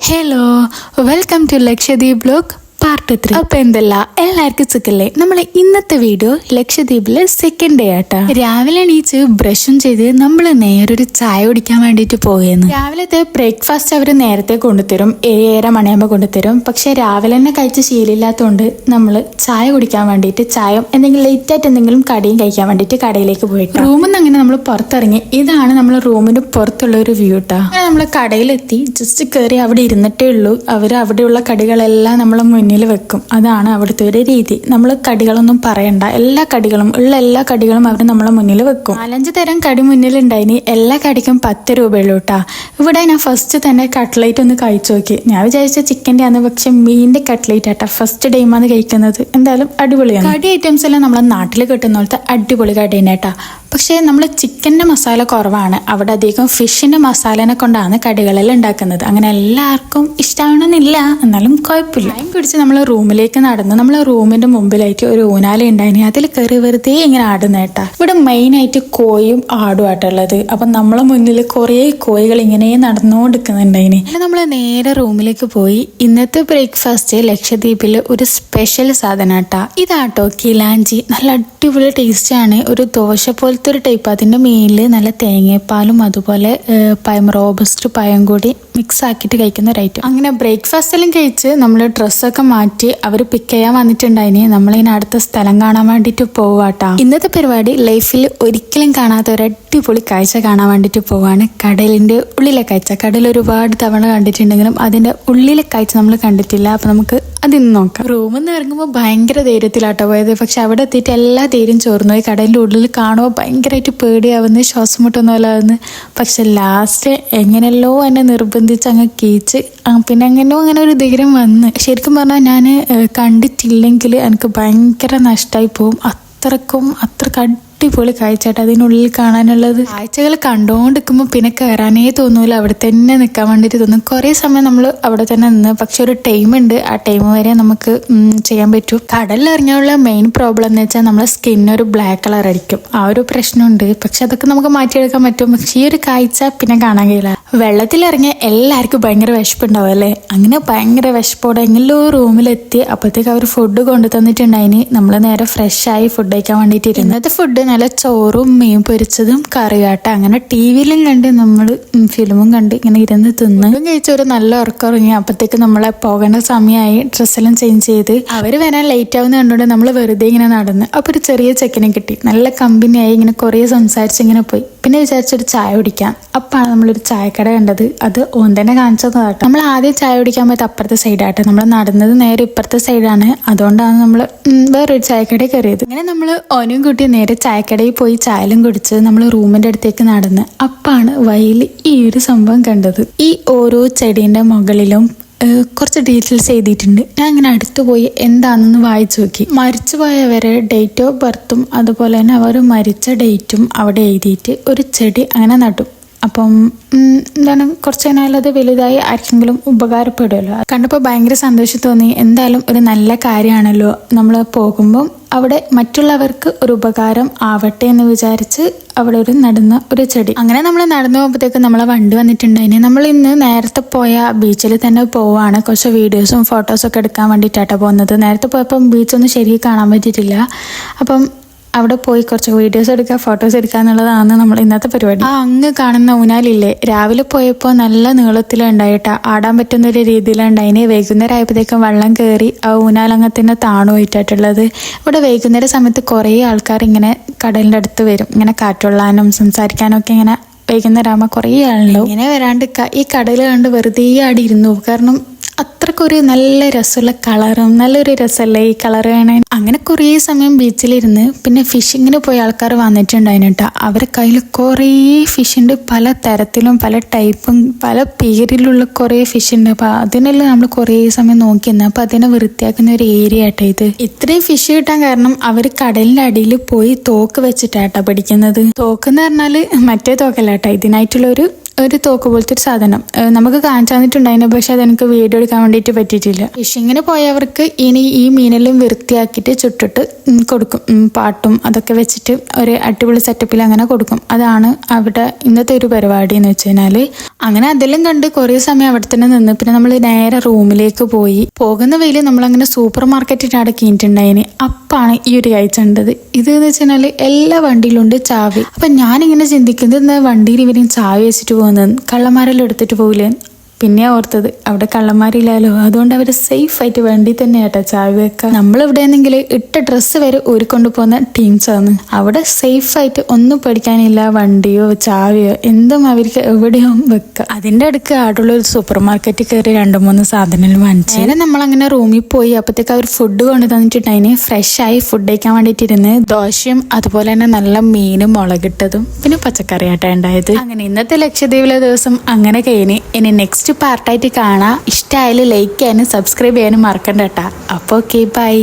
hello welcome to Lakshadweep blog part three അപ്പൊ എന്തല്ല? എല്ലാവർക്കും സുഖല്ലേ? നമ്മളെ ഇന്നത്തെ വീഡിയോ ലക്ഷദ്വീപിലെ സെക്കൻഡ് ഡേ ആട്ടാ. രാവിലെ എണീച്ച് ബ്രഷും ചെയ്ത് നമ്മൾ നേരെ ഒരു ചായ കുടിക്കാൻ വേണ്ടിയിട്ട് പോവുകയെന്ന് രാവിലത്തെ ബ്രേക്ക്ഫാസ്റ്റ് അവർ നേരത്തെ കൊണ്ടുതരും. ഏഴര മണിയാകുമ്പോൾ കൊണ്ടുതരും. പക്ഷെ രാവിലെ തന്നെ കഴിച്ച് ശീലമില്ലാത്തതുകൊണ്ട് നമ്മൾ ചായ കുടിക്കാൻ വേണ്ടിയിട്ട് ചായം എന്തെങ്കിലും ലേറ്റ് ആയിട്ട് എന്തെങ്കിലും കടിയും കഴിക്കാൻ വേണ്ടിയിട്ട് കടയിലേക്ക് പോയിട്ട്. റൂമിൽ നിന്ന് അങ്ങനെ നമ്മൾ പുറത്തിറങ്ങി. ഇതാണ് നമ്മൾ റൂമിന് പുറത്തുള്ള ഒരു വ്യൂ ട്ടാ. നമ്മൾ കടയിലെത്തി. ജസ്റ്റ് കയറി അവിടെ ഇരുന്നിട്ടേ ഉള്ളൂ. അവർ അവിടെയുള്ള കടികളെല്ലാം നമ്മളെ മുന്നിൽ വെക്കും. അതാണ് അവിടുത്തെ ഒരു രീതി. നമ്മൾ കടികളൊന്നും പറയണ്ട. എല്ലാ കടികളും ഉള്ള എല്ലാ കടികളും അവർ നമ്മളെ മുന്നിൽ വെക്കും. നാലഞ്ച് തരം കടി മുന്നിൽ ഉണ്ടായിനി എല്ലാ കടിക്കും പത്ത് രൂപയുള്ളൂ കേട്ടാ ഇവിടെ ഞാൻ ഫസ്റ്റ് തന്നെ കട്ട്ലേറ്റ് ഒന്ന് കഴിച്ചു നോക്കി. ഞാൻ വിചാരിച്ച ചിക്കന്റെ ആണ് പക്ഷെ മീനിന്റെ കട്ട്ലേറ്റ് ആട്ടാ. ഫസ്റ്റ് ടൈമാണ് കഴിക്കുന്നത്. എന്തായാലും അടിപൊളിയാണ്. കടി ഐറ്റംസ് എല്ലാം നമ്മളെ നാട്ടിൽ കിട്ടുന്ന പോലത്തെ അടിപൊളി കടീനെ കേട്ടാ. പക്ഷേ നമ്മൾ ചിക്കന്റെ മസാല കുറവാണ്. അവിടെ അധികം ഫിഷിന്റെ മസാലനെ കൊണ്ടാണ് കടികളെല്ലാം ഉണ്ടാക്കുന്നത്. അങ്ങനെ എല്ലാവർക്കും ഇഷ്ടമാവണമെന്നില്ല എന്നാലും കുഴപ്പമില്ല. പിടിച്ച് നമ്മൾ റൂമിലേക്ക് നടന്ന് നമ്മൾ റൂമിന്റെ മുമ്പിലായിട്ട് ഒരു ഊനാല ഉണ്ടായിന് അതിൽ കയറി വെറുതെ ഇങ്ങനെ ആടുന്നേട്ടാ ഇവിടെ മെയിൻ ആയിട്ട് കോയും ആടും ആട്ടുള്ളത് അപ്പം നമ്മളെ മുന്നിൽ കുറേ കോഴികൾ ഇങ്ങനെ നടന്നുകൊണ്ടിരിക്കുന്നുണ്ടായിന്. നമ്മൾ നേരെ റൂമിലേക്ക് പോയി. ഇന്നത്തെ ബ്രേക്ക്ഫാസ്റ്റ് ലക്ഷദ്വീപിൽ ഒരു സ്പെഷ്യൽ സാധനാട്ടാ ഇതാട്ടോ കിലാഞ്ചി. നല്ല അടിപൊളി ടേസ്റ്റ് ആണ്. ഒരു ദോശ പോലത്തെ ഒരു ടൈപ്പ് അതിന്റെ മേലിൽ നല്ല തേങ്ങാപ്പാലും അതുപോലെ പയം റോബസ്റ്റ് പയം കൂടി മിക്സ് ആക്കിയിട്ട് കഴിക്കുന്ന ഒരു ഐറ്റം അങ്ങനെ ബ്രേക്ക്ഫാസ്റ്റ് എല്ലാം കഴിച്ച് നമ്മൾ ഡ്രസ്സൊക്കെ മാറ്റി അവർ പിക്ക് ചെയ്യാൻ വന്നിട്ടുണ്ടായിനി. നമ്മളിങ്ങനെ അടുത്ത സ്ഥലം കാണാൻ വേണ്ടിയിട്ട് പോവാട്ടാ. ഇന്നത്തെ പരിപാടി ലൈഫിൽ ഒരിക്കലും കാണാത്ത ഒരു അടിപൊളി കാഴ്ച കാണാൻ വേണ്ടിട്ട് പോവാണ്. കടലിന്റെ ഉള്ളിലെ കാഴ്ച. കടൽ ഒരുപാട് തവണ കണ്ടിട്ടുണ്ടെങ്കിലും അതിന്റെ ഉള്ളിലെ കാഴ്ച നമ്മൾ കണ്ടിട്ടില്ല. അപ്പൊ നമുക്ക് അതിന്ന് നോക്കാം. റൂമിൽ നിന്ന് ഇറങ്ങുമ്പോൾ ഭയങ്കര ധൈര്യത്തിലാട്ടോ പോയത്. പക്ഷെ അവിടെ എത്തിയിട്ട് എല്ലാ ധൈര്യം ചോർന്നു. പോയി കടലിന്റെ ഉള്ളിൽ കാണുമ്പോൾ ഭയങ്കരമായിട്ട് പേടിയാവുന്നു ശ്വാസം മുട്ടുന്ന പക്ഷെ ലാസ്റ്റ് എങ്ങനെയല്ലോ എന്നെ നിർബന്ധിച്ച് അങ്ങ് കീച്ച് പിന്നെ അങ്ങനെയോ അങ്ങനെ ഒരു ധൈര്യം വന്ന്. ശരിക്കും പറഞ്ഞാൽ ഞാൻ കണ്ടിട്ടില്ലെങ്കിൽ എനിക്ക് ഭയങ്കര നഷ്ടമായി പോകും അത്രക്കും അത്രയ്ക്ക് അടിപൊളി കാഴ്ചയായിട്ട് അതിനുള്ളിൽ കാണാനുള്ളത്. കാഴ്ചകൾ കണ്ടുകൊണ്ടിരിക്കുമ്പോൾ പിന്നെ കയറാനേ തോന്നൂല. അവിടെ തന്നെ നിൽക്കാൻ വേണ്ടിയിട്ട് തോന്നും. കുറേ സമയം നമ്മൾ അവിടെ തന്നെ നിന്ന്. പക്ഷെ ഒരു ടൈം ഉണ്ട്. ആ ടൈം വരെ നമുക്ക് ചെയ്യാൻ പറ്റും. കടലിൽ ഇറങ്ങിയുള്ള മെയിൻ പ്രോബ്ലം എന്ന് വെച്ചാൽ നമ്മളെ സ്കിൻ ഒരു ബ്ലാക്ക് കളർ ആയിരിക്കും. ആ ഒരു പ്രശ്നമുണ്ട്. പക്ഷെ അതൊക്കെ നമുക്ക് മാറ്റിയെടുക്കാൻ പറ്റും. പക്ഷെ ഈ ഒരു കാഴ്ച പിന്നെ കാണാൻ കഴിയില്ല. വെള്ളത്തിൽ ഇറങ്ങിയ എല്ലാവർക്കും ഭയങ്കര വിശപ്പുണ്ടാവും അല്ലേ? അങ്ങനെ ഭയങ്കര വിശപ്പോടെ എങ്ങനെയോ റൂമിലെത്തി. അപ്പോഴത്തേക്ക് അവർ ഫുഡ് കൊണ്ടു തന്നിട്ടുണ്ടായിന് നമ്മൾ നേരെ ഫ്രഷ് ആയി ഫുഡ് കഴിക്കാൻ വേണ്ടിയിട്ട്. ഇന്നത്തെ ഫുഡ് നല്ല ചോറും മീൻ പൊരിച്ചതും കറിയാട്ട. അങ്ങനെ ടി വിയിലും കണ്ട് നമ്മൾ ഫിലിമും കണ്ട് ഇങ്ങനെ ഇരുന്ന് തിന്ന്. കഴിച്ചൊരു കഴിച്ച് ഒരു നല്ല ഉറക്കം ഉറങ്ങി അപ്പോഴത്തേക്ക് നമ്മളെ പോകേണ്ട സമയമായി. ഡ്രസ്സെല്ലാം ചേഞ്ച് ചെയ്ത്. അവർ വരാൻ ലേറ്റ് ആവുന്ന കണ്ടുകൊണ്ട് നമ്മൾ വെറുതെ ഇങ്ങനെ നടന്ന്. അപ്പോൾ ഒരു ചെറിയ ചെക്കനെ കിട്ടി. നല്ല കമ്പനിയായി ഇങ്ങനെ കുറേ സംസാരിച്ച് ഇങ്ങനെ പോയി. പിന്നെ വിചാരിച്ചൊരു ചായ കുടിക്കാം. അപ്പാണ് നമ്മളൊരു ചായക്കട കണ്ടത്. അത് ഓൻ തന്നെ കാണിച്ചതാട്ടോ നമ്മൾ ആദ്യം ചായ കുടിക്കാൻ പോയത് അപ്പുറത്തെ സൈഡാട്ടോ നമ്മൾ നടന്നത് നേരെ ഇപ്പുറത്തെ സൈഡാണ് അതുകൊണ്ടാണ് നമ്മൾ വേറൊരു ചായക്കട കയറിയത്. അങ്ങനെ നമ്മൾ ഓനും കൂട്ടി നേരെ ചായക്കടയിൽ പോയി ചായലും കുടിച്ച് നമ്മൾ റൂമിന്റെ അടുത്തേക്ക് നടന്ന് അപ്പാണ് വയലിൽ ഈ ഒരു സംഭവം കണ്ടത്. ഈ ഓരോ ചെടീന്റെ മുകളിലും കുറച്ച് ഡീറ്റെയിൽസ് എഴുതിയിട്ടുണ്ട്. ഞാൻ അങ്ങനെ അടുത്ത് പോയി എന്താണെന്ന് വായിച്ചു നോക്കി. മരിച്ചു പോയവരെ ഡേറ്റ് ഓഫ് ബർത്തും അതുപോലെ തന്നെ അവർ മരിച്ച ഡേറ്റും അവിടെ എഴുതിയിട്ട് ഒരു ചെടി അങ്ങനെ നട്ടു. അപ്പം എന്താണ് കുറച്ച് കഴിഞ്ഞാലത് വലുതായി ആർക്കെങ്കിലും ഉപകാരപ്പെടുമല്ലോ. കണ്ടപ്പോൾ ഭയങ്കര സന്തോഷം തോന്നി. എന്തായാലും ഒരു നല്ല കാര്യമാണല്ലോ നമ്മൾ പോകുമ്പം അവിടെ മറ്റുള്ളവർക്ക് ഒരു ഉപകാരം ആവട്ടെ എന്ന് വിചാരിച്ച് അവിടെ ഒരു നടന്ന ഒരു ചെടി. അങ്ങനെ നമ്മൾ നടന്നു പോകുമ്പോഴത്തേക്ക് നമ്മളെ വണ്ടി വന്നിട്ടുണ്ടായിന് നമ്മൾ ഇന്ന് നേരത്തെ പോയ ബീച്ചിൽ തന്നെ പോവാണ്. കുറച്ച് വീഡിയോസും ഫോട്ടോസും ഒക്കെ എടുക്കാൻ വേണ്ടിയിട്ടാട്ടോ പോകുന്നത്. നേരത്തെ പോയപ്പം ബീച്ചൊന്നും ശരിക്കും കാണാൻ പറ്റിയിട്ടില്ല. അപ്പം അവിടെ പോയി കുറച്ച് വീഡിയോസ് എടുക്കുക ഫോട്ടോസ് എടുക്കുക എന്നുള്ളതാണ് നമ്മൾ ഇന്നത്തെ പരിപാടി. ആ അങ്ങ് കാണുന്ന ഊനാലില്ലേ രാവിലെ പോയപ്പോൾ നല്ല നീളത്തിലുണ്ടായിട്ട ആടാൻ പറ്റുന്ന ഒരു രീതിയിലുണ്ടായിന് വൈകുന്നേരം ആയപ്പോഴത്തേക്കും വെള്ളം കയറി ആ ഊനാലങ്ങത്തിന്റെ താണു പോയിട്ടായിട്ടുള്ളത് ഇവിടെ വൈകുന്നേര സമയത്ത് കുറേ ആൾക്കാർ ഇങ്ങനെ കടലിന്റെ അടുത്ത് വരും. ഇങ്ങനെ കാറ്റുള്ളാനും സംസാരിക്കാനും ഒക്കെ ഇങ്ങനെ വൈകുന്നേരം ആകുമ്പോൾ കുറേ ആളുണ്ടാവും. ഇങ്ങനെ വരാണ്ട് ഈ കടൽ കണ്ട് വെറുതെ ആടി ഇരുന്നു കാരണം അത്രക്കൊരു നല്ല രസമുള്ള കളറും നല്ലൊരു രസമല്ലേ ഈ കളർ കാണാൻ? അങ്ങനെ കുറേ സമയം ബീച്ചിലിരുന്ന് പിന്നെ ഫിഷിങ്ങിന് പോയ ആൾക്കാർ വന്നിട്ടുണ്ടായിരുന്നു കേട്ടോ അവരെ കയ്യിൽ കുറേ ഫിഷ് ഉണ്ട് പല തരത്തിലും പല ടൈപ്പും പല പേരിലുള്ള കുറേ ഫിഷ് ഉണ്ട് അപ്പൊ അതിനെല്ലാം നമ്മൾ കുറേ സമയം നോക്കി നിന്ന്. അപ്പൊ അതിനെ വൃത്തിയാക്കുന്ന ഒരു ഏരിയ ആട്ടോ ഇത്. ഇത്രയും ഫിഷ് കിട്ടാൻ കാരണം അവർ കടലിന്റെ അടിയിൽ പോയി തോക്ക് വെച്ചിട്ടാട്ടോ പിടിക്കുന്നത്. തോക്ക് എന്ന് പറഞ്ഞാൽ മറ്റേ തോക്കല്ല കേട്ടോ ഇതിനായിട്ടുള്ള ഒരു തോക്ക് പോലത്തെ ഒരു സാധനം. നമുക്ക് കാണിച്ചു തന്നിട്ടുണ്ടായിരുന്നു പക്ഷെ അതെനിക്ക് വീഡിയോ എടുക്കാൻ വേണ്ടിയിട്ട് പറ്റിയിട്ടില്ല. ഫിഷിങ്ങിന് പോയവർക്ക് ഇനി ഈ മീനെല്ലാം വൃത്തിയാക്കിയിട്ട് ചുട്ടിട്ട് കൊടുക്കും. പാട്ടും അതൊക്കെ വെച്ചിട്ട് ഒരു അടിപൊളി സെറ്റപ്പിൽ അങ്ങനെ കൊടുക്കും. അതാണ് അവിടെ ഇന്നത്തെ ഒരു പരിപാടി എന്ന് വെച്ച് കഴിഞ്ഞാൽ. അങ്ങനെ അതെല്ലാം കണ്ട് കുറേ സമയം അവിടെ തന്നെ നിന്ന്. പിന്നെ നമ്മൾ നേരെ റൂമിലേക്ക് പോയി. പോകുന്ന വെയിൽ നമ്മളങ്ങനെ സൂപ്പർ മാർക്കറ്റിന്റെ അവിടെ കീഞ്ഞിട്ടുണ്ടായിന്. അപ്പാണ് ഈ ഒരു കാഴ്ച കണ്ടത്. ഇത് എന്ന് വെച്ചാൽ എല്ലാ വണ്ടിയിലും ഉണ്ട് ചാവി. അപ്പൊ ഞാനിങ്ങനെ ചിന്തിക്കുന്നത് വണ്ടിയിൽ ഇവരും ചാവി വെച്ചിട്ട് പോകുന്നത്? കള്ളന്മാരെല്ലാം എടുത്തിട്ട് പോകില്ലേ പിന്നെ ഓർത്തത്. അവിടെ കള്ളന്മാരില്ലല്ലോ അതുകൊണ്ട് അവർ സേഫ് ആയിട്ട് വേണ്ടി തന്നെ ആട്ടാ ചാവി വെക്കുക നമ്മൾ എവിടെയാണെങ്കിൽ ഇട്ട ഡ്രസ്സ് വരെ ഊരിക്കൊണ്ട് പോകുന്ന ആണ്. അവിടെ സേഫ് ആയിട്ട് ഒന്നും പഠിക്കാനില്ല. വണ്ടിയോ ചാവിയോ എന്തും അവർക്ക് എവിടെയോ വെക്കുക അതിന്റെ അടുക്ക് ആടുള്ള ഒരു സൂപ്പർ മാർക്കറ്റിൽ കയറി രണ്ട് മൂന്ന് സാധനങ്ങൾ വാങ്ങിച്ചു. നമ്മൾ അങ്ങനെ റൂമിൽ പോയി. അപ്പത്തേക്ക് അവർ ഫുഡ് കൊണ്ട് തന്നിട്ടുണ്ടായിന് ഫ്രഷ് ആയി ഫുഡ് കഴിക്കാൻ വേണ്ടിയിട്ടിരുന്ന് ദോശയും അതുപോലെ തന്നെ നല്ല മീനും മുളകിട്ടതും പിന്നെ പച്ചക്കറി ആട്ടാ ഉണ്ടായത്. അങ്ങനെ ഇന്നത്തെ ലക്ഷദ്വീപിലെ ദിവസം അങ്ങനെ കഴിഞ്ഞ്. ഇനി നെക്സ്റ്റ് പാർട്ടായിട്ട് കാണാം. ഇഷ്ടമായാലും ലൈക്ക് ചെയ്യാനും സബ്സ്ക്രൈബ് ചെയ്യാനും മറക്കണ്ട കേട്ടാ. അപ്പോൾ ഓക്കെ ബൈ